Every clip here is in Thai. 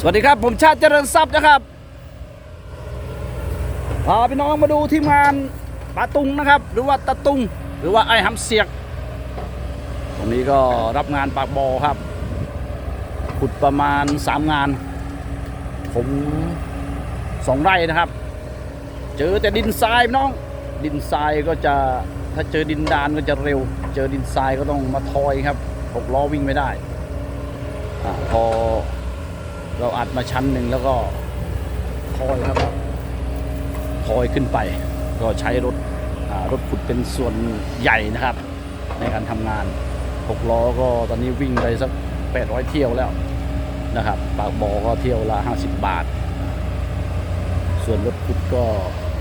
สวัสดีครับ ผมชาติเจริญทรัพย์นะครับพาพี่น้องมาดูที่งานปาตุงนะครับ หรือว่าตะตุง หรือว่าไอ้หำเสียกตรงนี้ก็รับงานปากบอครับ ขุดประมาณ 3 งาน ผมสองไร่นะครับ เจอแต่ดินทรายพี่น้อง ดินทรายก็จะถ้าเจอดินดานก็จะเร็ว เจอดินทรายก็ต้องมาทอยครับหกล้อวิ่งไม่ได้อพอ เราอัดมาชั้นหนึ่งแล้วก็ทอยครับทอยขึ้นไป ก็ใช้รถรถขุดเป็นส่วนใหญ่นะครับ ในการทำงานหกล้อก็ตอนนี้วิ่งไปสัก 800 เที่ยวแล้วนะครับปากบอก็เที่ยวละ 50 บาท ส่วนรถขุดก็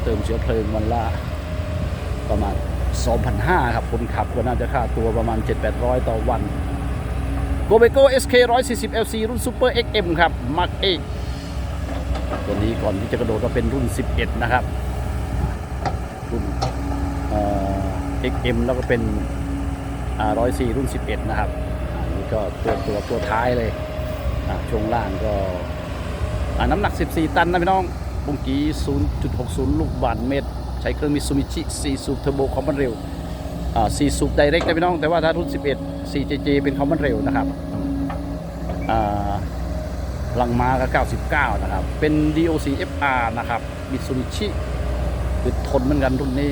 เติมเชื้อเพลิงวันละประมาณ 2,500 ครับคนขับก็น่าจะค่าตัวประมาณ 7-800 ต่อวัน โกเบโก้ SK 140 LC รุ่น Super XM ครับ Mark 8ตัวนี้ก่อนที่จะกระโดดก็เป็นรุ่น 11 นะครับ รุ่นเอ่อ XM แล้วก็เป็น104 รุ่น 11 นะครับนนี้ก็ตัวตัวตัวท้ายเลยช่วงล่างก็น้ำหนัก 14 ตันนะพี่น้องบุ้งกี้ 0.60 ลูกบาทเมตร ใช้เครื่องมิซู b ิชิ4สูบเทอร์โบคอมมอนเร็ว อ่สูบไดเรกนะพี่น้อง แต่ว่าถ้ารุ่น 11 4JJ เป็นคอมมอนเร็วนะครับลังมาก็99 นะครับ เป็น DOC FR นะครับมิตซูบิชิคือทนเหมือนกันรุ่นนี้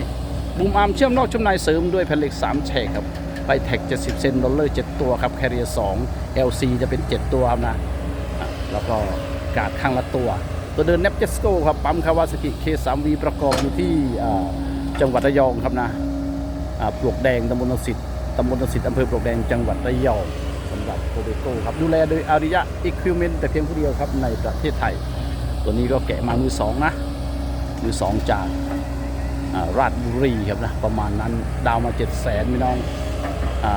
บูมอาร์มเชื่อมนอกชื่มในเสริมด้วยแผ่นเหล็ก 3 แฉกครับไปแท็ก 70 เซนดอลเลอร์ 7 ตัวครับแคเรีย2 LC จะเป็น 7 ตัวครับนะ แล้วก็การ์ดข้างละตัว ตัวเดินเนปเจสโกครับ ปั๊มคาวาสกิ K3V ประกอบอยู่ที่จังหวัดระยองครับนะ ปลวกแดงตำบลนสิทธิ์ตำบลนสิทธิ์อำเภอปลวกแดงจังหวัดระยองสำหรับโคเบโก้ครับดูแลโดยอาริยะอิควิเมนแต่เพียงผู้เดียวครับในประเทศไทย ตัวนี้ก็แกะมามือสองนะมือสองจากราชบุรีครับนะประมาณนั้นดาวมา7 0 0แสนพี่น้องอ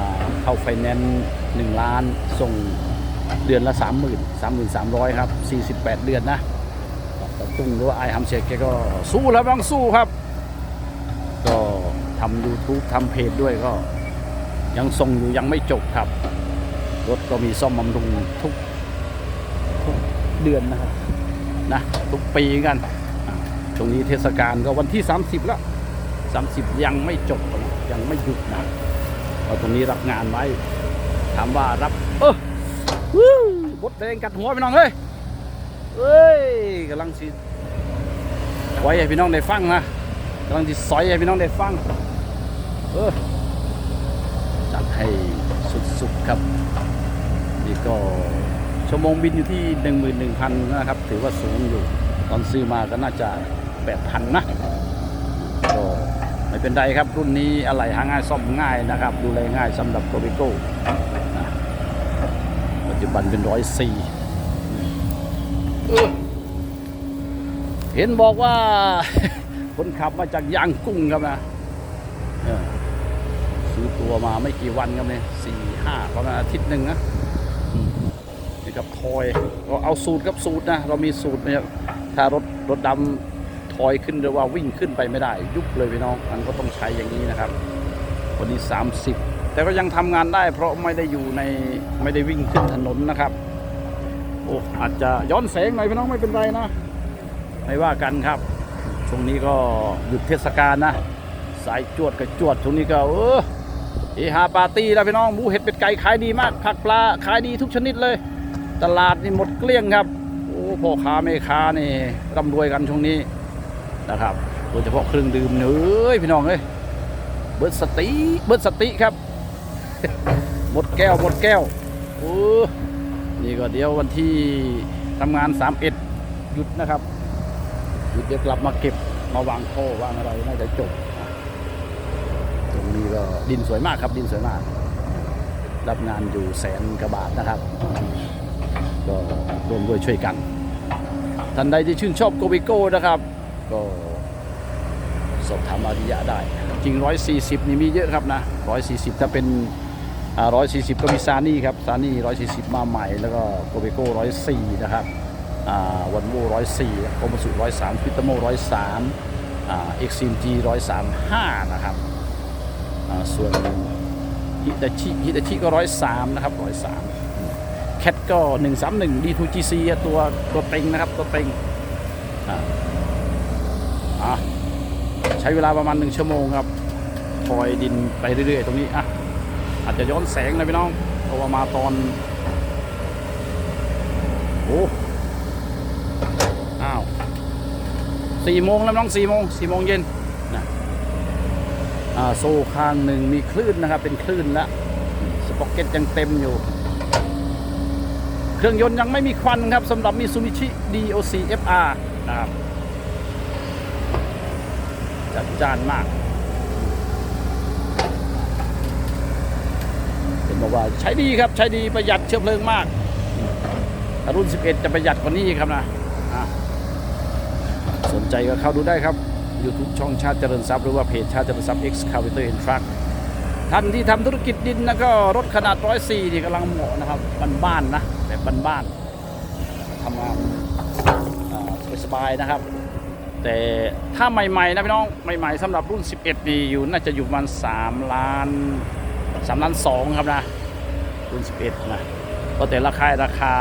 เข้าไฟแนนซ์หนึ่งล้านส่งเดือนละ 3 0 0 0 0 3 3 0 0 ครับ 48 เดือนนะตุ้งหรือว่าไอฮัมเชกแกก็สู้แล้วต้องสู้ครับำ YouTube ทำเพจด้วยก็ยังส่งอยู่ยังไม่จบครับ รถก็มีซ่อมบำรุงทุกทุกเดือนนะครับนะทุกปีกันอะช่วงนี้เทศกาลก็วันที่ 30 แล้ว 30 ยังไม่จบยังไม่หยุดนะเราตรงนี้รับงานไว้ถามว่ารับ เออวู้บดแดงกัดหัวพี่น้องเฮ้ยเฮ้ยกำลังสิไว้ให้พี่น้องได้ฟังนะกำลังจะซอยให้พี่น้องได้ฟัง จัดให้สุดๆครับ นี่ก็ชั่วโมงบินอยู่ที่ 11,000 นะครับ ถือว่าสูงอยู่ ตอนซื้อมาก็น่าจะ 8,000 นะก็ไม่เป็นไรครับ รุ่นนี้อะไรหาง่ายซ่อมง่ายนะครับ ดูแลง่ายสำหรับโกบิโก้ปัจจุบันเป็นร้อยสี่เห็นบอกว่าคนขับมาจากยางกุ้งครับนะ ซื้อตัวมาไม่กี่วันครับเนี่ยสี่ห้าประมาณอาทิตย์หนึ่งนะอืมนี่กับทอยเราเอาสูตรครับสูตรนะ เรามีสูตรนะครับถ้ารถรถดำทอยขึ้นหรือว่าวิ่งขึ้นไปไม่ได้ ยุบเลยพี่น้องมันก็ต้องใช้อย่างนี้นะครับ วันนี้ 30 แต่ก็ยังทำงานได้ เพราะไม่ได้อยู่ในไม่ได้วิ่งขึ้นถนนนะครับโอ้อาจจะย้อนแสงหน่อยพี่น้องไม่เป็นไรนะไม่ว่ากันครับช่วงนี้ก็หยุดเทศกาลนะ สายจวดกับจวดช่วงนี้ก็เออ เฮฮาปาร์ตี้แล้วพี่น้องหมูเห็ดเป็ดไก่ขายดีมากผักปลาขายดีทุกชนิดเลย ตลาดนี่หมดเกลี้ยงครับโอ้พ่อค้าแม่ค้านี่ร่ำรวยกันช่วงนี้นะครับโดยเฉพาะเครื่องดื่มเนยเอ้ยพี่น้องเอ้ยเบิร์ดสติเบิร์ดสติครับ หมดแก้วหมดแก้วโอ้นี่ก็เดี๋ยววันที่ทำงาน31หยุดนะครับหยุดเดี๋ยวกลับมาเก็บมาวางโท่วางอะไรน่าจะจบ ตรงนี้ก็ดินสวยมากครับดินสวยมาก รับงานอยู่แสนกว่าบาทนะครับ ก็ร่วมด้วยช่วยกัน ท่านใดที่ชื่นชอบโกบิโก้นะครับ ก็สอบถามอาริยะได้ จริง 140 นี่มีเยอะครับนะ 140 ถ้าเป็นอ่า140 ก็มีซานี่ครับซานี่ 140 มาใหม่ แล้วก็โกบิโก้ 104 นะครับวันโวร้อยสี่โคมสุร้อยสามพิตโมร้อยสามเอ็กซิมจีร้อยสามห้านะครับ ส่วนฮิตาชิฮิตาชิก็ร้อยสามนะครับร้อยสามแคทก็131 D2GC อะตัวตัวเต็งนะครับตัวเต็งใช้เวลาประมาณ1ชั่วโมงครับทอยดินไปเรื่อยๆ ตรงนี้อะอาจจะย้อนแสงนะพี่น้องเพราะว่ามาตอนโอ้อ้าวสี่โมงแล้วน้องสี่โมงสี่โมงเย็น โซ่ข้างหนึ่งมีคลื่นนะครับ เป็นคลื่นแล้วสป็อกเก็ตยังเต็มอยู่ เครื่องยนต์ยังไม่มีควันครับสำหรับ Mitsubishi DOC FR นะครับจัดจ้านมากเป็นบอกว่าใช้ดีครับใช้ดีประหยัดเชื้อเพลิงมาก รุ่น 11 จะประหยัดกว่านี้ครับนะสนใจก็เข้าดูได้ครับ YouTube ช่องชาติเจริญทรัพย์หรือว่าเพจชาติเจริญทรัพย์ X Cavator and Truck ท่านที่ทำธุรกิจดินแล้วก็รถขนาด104ที่กำลังเหมาะนะครับบ้านๆนะแบบบ้านๆทำงานสบายๆนะครับ แต่ถ้าใหม่ๆนะพี่น้องใหม่ๆสำหรับรุ่น 11 นี่อยู่น่าจะอยู่ประมาณ3ล้าน3ล้าน2ครับนะรุ่น 11 นะเพราะแต่ราคาราคา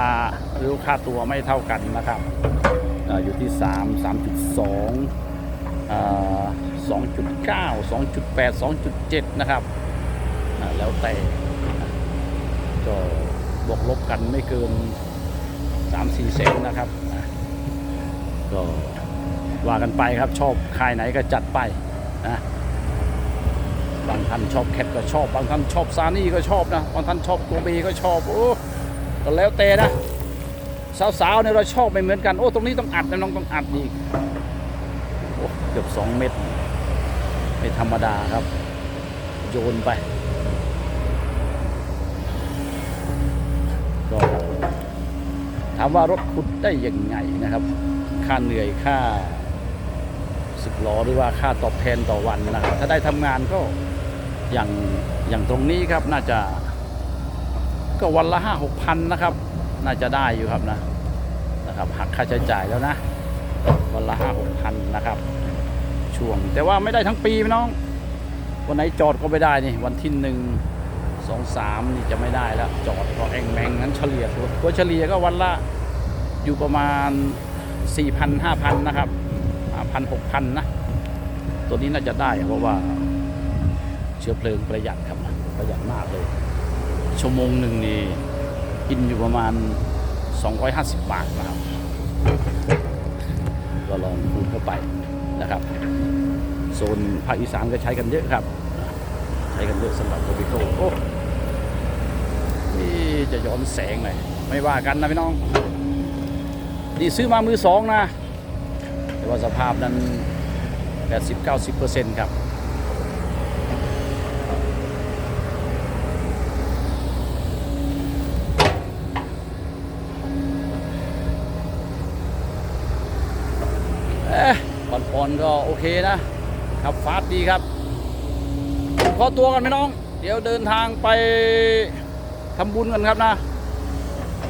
หรือค่าตัวไม่เท่ากันนะครับอยู่ที่ 3 3.2อ่า 2.9 2.8 2.7 นะครับ แล้วแต่ก็บวกลบกันไม่เกิน 3-4 เซนนะครับก็ว่ากันไปครับชอบคายไหนก็จัดไปนะบางท่านชอบแคทก็ชอบ บางท่านชอบซานี่ก็ชอบนะ บางท่านชอบโกเบก็ชอบโอ้ก็แล้วแต่นะสาวๆเนี่ยเราชอบไม่เหมือนกันโอ้ตรงนี้ต้องอัดนะน้องต้องอัดอีก เกือบสองเมตรไม่ธรรมดาครับ โยนไป ก็ถามว่ารถขุดได้ยังไงนะครับ ค่าเหนื่อยค่าสึกล้อหรือว่าค่าตอบแทนต่อวันนะครับ ถ้าได้ทำงานก็อย่างอย่างตรงนี้ครับน่าจะ ก็วันละห้าหกพันนะครับ น่าจะได้อยู่ครับนะนะครับหักค่าใช้จ่ายแล้วนะ วันละห้าหกพันนะครับ ช่วงแต่ว่าไม่ได้ทั้งปีพี่น้อง วันไหนจอดก็ไม่ได้นี่ วันที่หนึ่งสองสามนี่จะไม่ได้แล้ว จอดพราะแองแมงนั้นเฉลี่ยตัวตัวเฉลี่ยก็วันละอยู่ประมาณสี่พันห้าพันนะครับพันหกพันนะ ตัวนี้น่าจะได้เพราะว่าเชื้อเพลิงประหยัดครับนะประหยัดมากเลย ชั่วโมงหนึ่งนี่กินอยู่ประมาณ 250 บาทนะครับ ก็ลองคูณเข้าไปนะครับ โซนภาคอีสานก็ใช้กันเยอะครับ ใช้กันเยอะสำหรับโรบิโกโอ้นี่จะย้อนแสงหน่อยไม่ว่ากันนะพี่น้องดีซื้อมามือสองนะ แต่ว่าสภาพนั้น 80-90%ครับ เอ๊ะผ่อนๆก็โอเคนะ ขับฟาสดีครับ ขอตัวกันไหมน้อง เดี๋ยวเดินทางไปทำบุญกันครับนะ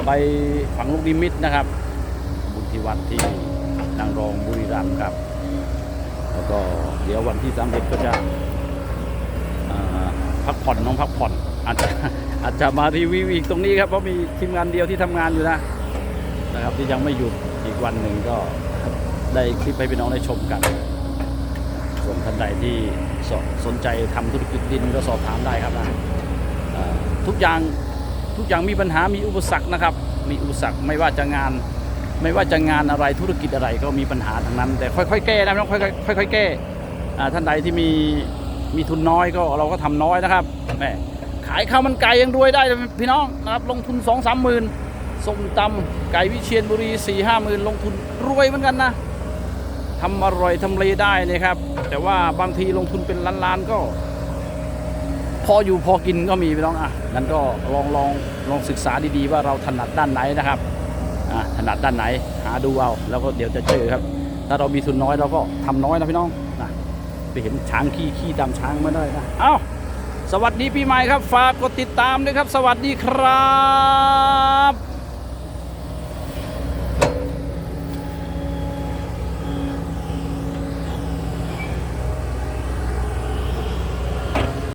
ไปฝังลูกนิมิตนะครับ บุญที่วัดที่นางรองบุรีรัมย์ครับ แล้วก็เดี๋ยววันที่สามเอ็ดก็จะพักผ่อนน้องพักผ่อนอาจจะอาจจะมารีวิวอีกตรงนี้ครับเพราะมีทีมงานเดียวที่ทำงานอยู่นะนะครับที่ยังไม่หยุดอีกวันหนึ่งก็ ได้คลิปให้พี่น้องได้ชมกัน ส่วนท่านใดที่สสนใจทำธุรกิจดินก็สอบถามได้ครับนะทุกอย่างทุกอย่างมีปัญหามีอุปสรรคนะครับ มีอุปสรรคไม่ว่าจะงาน ไม่ว่าจะงานอะไรธุรกิจอะไรก็มีปัญหาทั้งนั้น แต่ค่อยๆแก้นะพี่น้องค่อยๆค่อยๆแก้อ่ท่านใดที่มีมีทุนน้อยก็เราก็ทำน้อยนะครับแหมขายข้าวมันไก่ยังรวยได้เลยพี่น้องนะครับลงทุนสองสามหมื่นส้มตำไก่วิเชียนบุรีสี่ห้าหมื่นลงทุนรวยเหมือนกันนะ ทำอร่อยทำเลได้เลยครับ แต่ว่าบางทีลงทุนเป็นล้านๆก็ พออยู่พอกินก็มีไปน้องอะงั้นก็ลองลองลองศึกษาดีๆ ว่าเราถนัดด้านไหนนะครับอะถนัดด้านไหน หาดูเอาแล้วก็เดี๋ยวจะเจอครับ ถ้าเรามีทุนน้อยเราก็ทำน้อยนะพี่น้องนะไปเห็นช้างขี้ขี้ดำช้างมาได้นะเอ้าสวัสดีปีใหม่ครับฝากกดติดตามด้วยครับ สวัสดีครับ